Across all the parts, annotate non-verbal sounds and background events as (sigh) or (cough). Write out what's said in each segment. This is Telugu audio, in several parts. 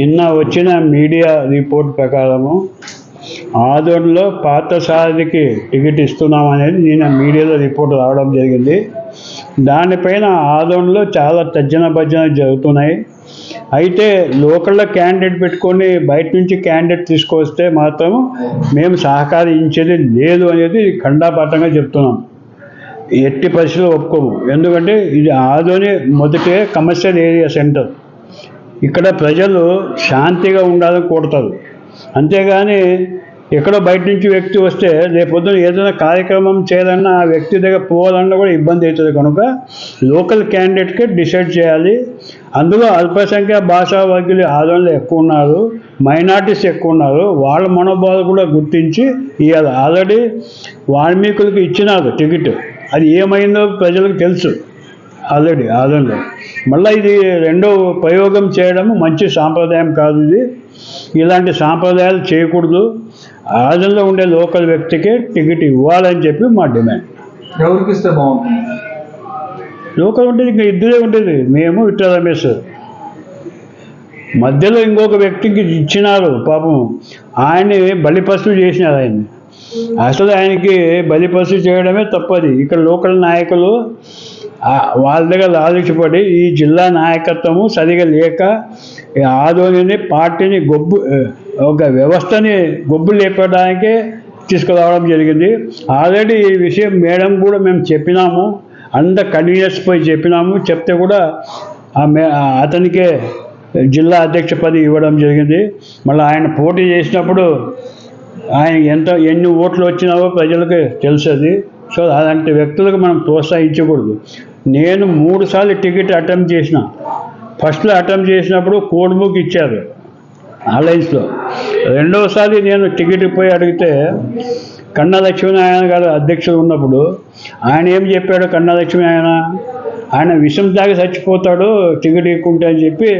నిన్న వచ్చిన మీడియా రిపోర్ట్ ప్రకారము ఆదోన్లో పార్థసారథికి టికెట్ ఇస్తున్నాం అనేది నిన్న మీడియాలో రిపోర్ట్ రావడం జరిగింది. దానిపైన ఆదోన్లో చాలా తర్జన భర్జన జరుగుతున్నాయి. అయితే లోకల్లో క్యాండిడేట్ పెట్టుకొని బయట నుంచి క్యాండిడేట్ తీసుకొస్తే మాత్రం మేము సహకరించేది లేదు అనేది ఖండాపాఠంగా చెప్తున్నాం. ఎట్టి పరిస్థితులు ఒప్పుకోము. ఎందుకంటే ఇది ఆదోని మొదటి కమర్షియల్ ఏరియా సెంటర్. ఇక్కడ ప్రజలు శాంతిగా ఉండాలని కోరుతారు. అంతేగాని ఎక్కడో బయట నుంచి వ్యక్తి వస్తే రేపొద్దున ఏదైనా కార్యక్రమం చేయాలన్నా ఆ వ్యక్తి దగ్గర పోవాలన్నా కూడా ఇబ్బంది అవుతుంది. కనుక లోకల్ క్యాండిడేట్కే డిసైడ్ చేయాలి. అందులో అల్పసంఖ్య భాషా వర్గులు ఆదోళనలు ఎక్కువ ఉన్నారు మైనార్టీస్ ఎక్కువ ఉన్నారు. వాళ్ళ మనోభావాలు కూడా గుర్తించి ఇవాళ ఆల్రెడీ వాల్మీకులకు ఇచ్చినారు టికెట్. అది ఏమైందో ప్రజలకు తెలుసు. ఆల్రెడీ ఆదంలో మళ్ళీ ఇది రెండో ప్రయోగం చేయడం మంచి సాంప్రదాయం కాదు ఇది. ఇలాంటి సాంప్రదాయాలు చేయకూడదు. ఆదంలో ఉండే లోకల్ వ్యక్తికి టికెట్ ఇవ్వాలని చెప్పి మా డిమాండ్. ఎవరికి ఇస్తే బాగుంటుంది? లోకల్ ఉంటే ఇంకా ఇద్దరే ఉంటుంది మేము విఠల రమేష్. మధ్యలో ఇంకొక వ్యక్తికి ఇచ్చినారు పాపం. ఆయన్ని బలిపశువు చేసినారు ఆయన్ని. అసలు ఆయనకి బలిపశు చేయడమే తప్పది. ఇక్కడ లోకల్ నాయకులు వాళ్ళ దగ్గర ఆలోచపడి ఈ జిల్లా నాయకత్వము సరిగా లేక ఈ ఆదోనిని పార్టీని గొబ్బు ఒక వ్యవస్థని గొబ్బు లేపడానికే తీసుకురావడం జరిగింది. ఆల్రెడీ ఈ విషయం మేడం కూడా మేము చెప్పినాము. అంత కన్వీనియన్స్ పోయి చెప్పినాము. చెప్తే కూడా మే అతనికే జిల్లా అధ్యక్ష పదవి ఇవ్వడం జరిగింది. మళ్ళీ ఆయన పోటీ చేసినప్పుడు ఆయన ఎంత ఎన్ని ఓట్లు వచ్చినావో ప్రజలకు తెలుస్తుంది సో అలాంటి వ్యక్తులకు మనం ప్రోత్సహించకూడదు. నేను మూడుసార్లు టికెట్ అటెంప్ట్ చేసిన. ఫస్ట్లో అటెంప్ట్ చేసినప్పుడు కోడ్ బుక్ ఇచ్చారు అలయన్స్లో రెండవసారి నేను టికెట్ పోయి అడిగితే కన్నా లక్ష్మీనారాయణ గారు అధ్యక్షుడు ఉన్నప్పుడు ఆయన ఏం చెప్పాడు కన్నా లక్ష్మీనారాయణ? ఆయన విషం తాగి చచ్చిపోతాడు టికెట్ ఎక్కుంటే అని చెప్పి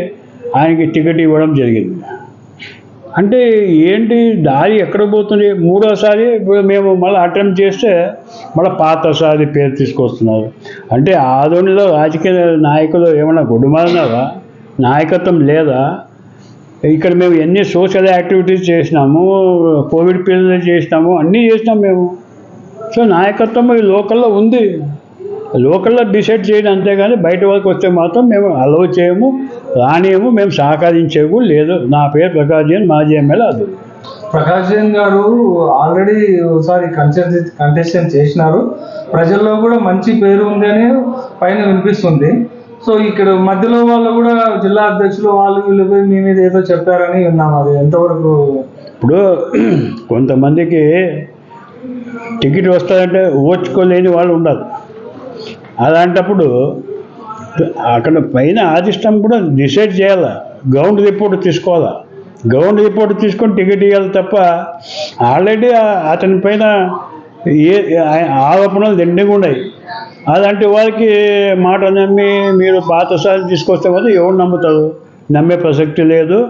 ఆయనకి టికెట్ ఇవ్వడం జరిగింది. అంటే ఏంటి దారి ఎక్కడ పోతుంది? మూడోసారి మేము మళ్ళీ అటెంప్ట్ చేస్తే మళ్ళీ పాతసారి పేరు తీసుకొస్తున్నారు. అంటే ఆదోనిలో రాజకీయ నాయకులు ఏమైనా గుడిమారినారా నాయకత్వం లేదా? ఇక్కడ మేము ఎన్ని సోషల్ యాక్టివిటీస్ చేసినాము? కోవిడ్ పీరియడ్ చేసినాము? అన్నీ చేసినాం మేము. సో నాయకత్వం ఈ లోకల్లో ఉంది. లోకల్లో డిసైడ్ చేయడం అంతేగాని బయట వరకు వస్తే మాత్రం మేము అలవ్ చేయము. రానియము మేము సహకరించేవు లేదు. నా పేరు ప్రకాష్ జైన్ మాజీ ఎమ్మెల్యే అది. ప్రకాష్ జైన్ గారు ఆల్రెడీ ఒకసారి కంటెస్ట్ కంటెస్టెంట్ చేసినారు. ప్రజల్లో కూడా మంచి పేరు ఉంది అని పైన వినిపిస్తుంది. సో ఇక్కడ మధ్యలో వాళ్ళు కూడా జిల్లా అధ్యక్షులు వాళ్ళు వీళ్ళు పోయి మీ మీద ఏదో చెప్పారని విన్నాం అది. ఎంతవరకు ఇప్పుడు (clears throat) కొంతమందికి టికెట్ వస్తుందంటే ఓర్చుకోలేని వాళ్ళు ఉండదు అలాంటప్పుడు అక్కడ పైన ఆదిష్టం కూడా డిసైడ్ చేయాలి. గ్రౌండ్ రిపోర్ట్ తీసుకోవాలా. గ్రౌండ్ రిపోర్ట్ తీసుకొని టికెట్ ఇవ్వాలి తప్ప ఆల్రెడీ అతని పైన ఏ ఆరోపణలు దండిగా ఉన్నాయి. అలాంటి వారికి మాట నమ్మి మీరు పాతసారి తీసుకొస్తే కదా ఎవరు నమ్ముతారు? నమ్మే ప్రసక్తి లేదు.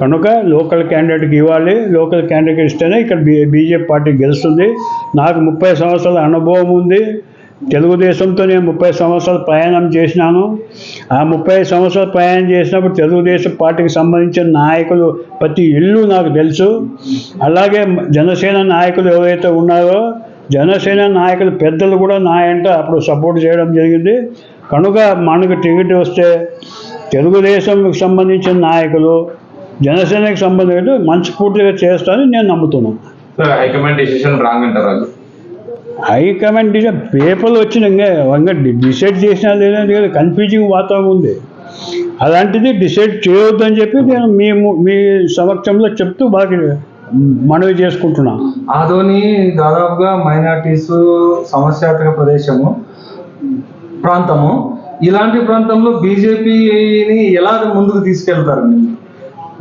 కనుక లోకల్ క్యాండిడేట్కి ఇవ్వాలి. లోకల్ క్యాండిడేట్ ఇస్తేనే ఇక్కడ బీ బీజేపీ పార్టీ గెలుస్తుంది. నాకు ముప్పై సంవత్సరాల అనుభవం ఉంది. తెలుగుదేశంతో నేను ముప్పై సంవత్సరాలు ప్రయాణం చేసినాను. ఆ ముప్పై సంవత్సరాలు ప్రయాణం చేసినప్పుడు తెలుగుదేశం పార్టీకి సంబంధించిన నాయకులు ప్రతి ఇల్లు నాకు తెలుసు. అలాగే జనసేన నాయకులు ఎవరైతే ఉన్నారో జనసేన నాయకులు పెద్దలు కూడా నా ఎంట అప్పుడు సపోర్ట్ చేయడం జరిగింది. కనుక మనకు టికెట్ వస్తే తెలుగుదేశంకి సంబంధించిన నాయకులు జనసేనకి మంచి పూర్తిగా చేస్తారని నేను నమ్ముతున్నాను. హైకమాండ్ డెసిషన్ రాంగ్ అంటారు హైకమాండ్ డిసైడ్ పేపర్లు వచ్చిన ఇంకా ఇంకా డిసైడ్ చేసినా లేదని కదా కన్ఫ్యూజింగ్ వాతావరణం ఉంది. అలాంటిది డిసైడ్ చేయొద్దని చెప్పి నేను మీ ము- సమక్షంలో చెప్తూ బాగా మనవి చేసుకుంటున్నాను ఆదోని దాదాపుగా మైనార్టీస్ సమస్యాత్మక ప్రదేశము ప్రాంతము. ఇలాంటి ప్రాంతంలో బీజేపీని ఎలా ముందుకు తీసుకెళ్తారండి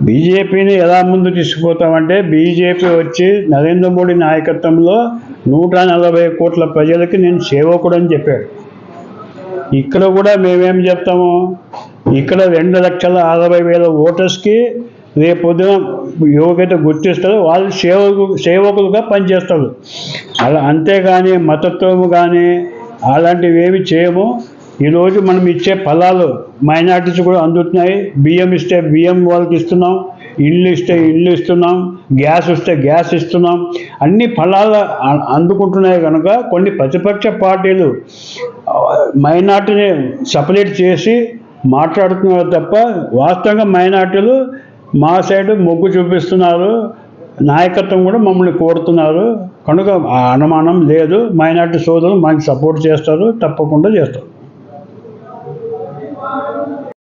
బీజేపీని ఎలా ముందు తీసుకుపోతామంటే బీజేపీ వచ్చి నరేంద్ర మోడీ నాయకత్వంలో నూట నలభై కోట్ల ప్రజలకి నేను సేవకుడని చెప్పాడు. ఇక్కడ కూడా మేమేం చెప్తాము? ఇక్కడ రెండు లక్షల అరవై వేల ఓటర్స్కి రేపొద్దున యోగ్యత గుర్తిస్తారు వాళ్ళు సేవకు సేవకులుగా పనిచేస్తారు. అలా అంతేగాని మతత్వము కానీ అలాంటివి ఏమి చేయము. ఈరోజు మనం ఇచ్చే ఫలాలు మైనార్టీస్ కూడా అందుతున్నాయి. బియ్యం ఇస్తే బియ్యం వాళ్ళకి ఇస్తున్నాం. ఇల్లు ఇస్తే ఇల్లు ఇస్తున్నాం గ్యాస్ ఇస్తే గ్యాస్ ఇస్తున్నాం. అన్ని ఫలాలు అందుకుంటున్నాయి కనుక కొన్ని ప్రతిపక్ష పార్టీలు మైనార్టీని సపరేట్ చేసి మాట్లాడుతున్నారు తప్ప వాస్తవంగా మైనార్టీలు మా సైడ్ మొగ్గు చూపిస్తున్నారు. నాయకత్వం కూడా మమ్మల్ని కోరుతున్నారు. కనుక అనుమానం లేదు. మైనార్టీ సోదరులు మనకి సపోర్ట్ చేస్తారు. తప్పకుండా చేస్తారు.